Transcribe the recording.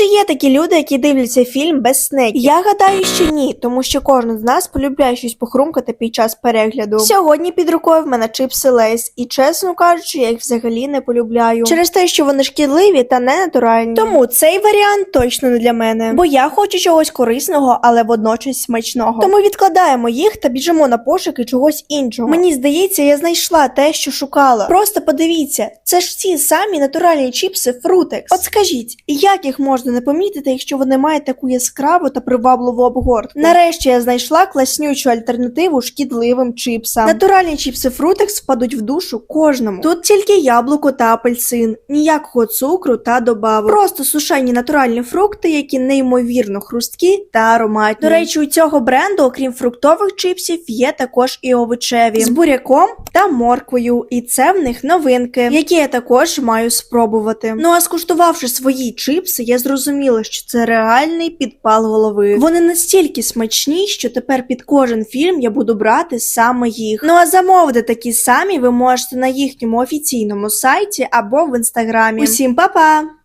чи є такі люди, які дивляться фільм без снеків? Я гадаю, що ні, тому що кожен з нас полюбляє щось похрумкати під час перегляду. Сьогодні під рукою в мене чипси Лейс, і чесно кажучи, я їх взагалі не полюбляю. Через те, що вони шкідливі та не натуральні. Тому цей варіант точно не для мене. Бо я хочу чогось корисного, але водночас смачного. Тому відкладаємо їх та біжимо на пошуки чогось іншого. Мені здається, я знайшла те, що шукала. Просто подивіться, це ж ті самі натуральні чіпси Фрутекс. От скажіть, як їх можна не помітити, якщо вони мають таку яскраву та привабливу обгортку? Нарешті я знайшла класнючу альтернативу шкідливим чіпсам. Натуральні чіпси Фрутекс впадуть в душу кожному. Тут тільки яблуко та апельсин, ніякого цукру та добавок. Просто сушені натуральні фрукти, які неймовірно хрусткі та ароматні. До речі, у цього бренду, окрім фруктових чіпсів, є також і овочеві з буряком та морквою. І це в них новинки, які я також маю спробувати. Ну а скуштувавши свої чипси, я зрозуміла, що це реальний підпал голови. Вони настільки смачні, що тепер під кожен фільм я буду брати саме їх. Ну а замовити такі самі ви можете на їхньому офіційному сайті або в інстаграмі. Усім па-па!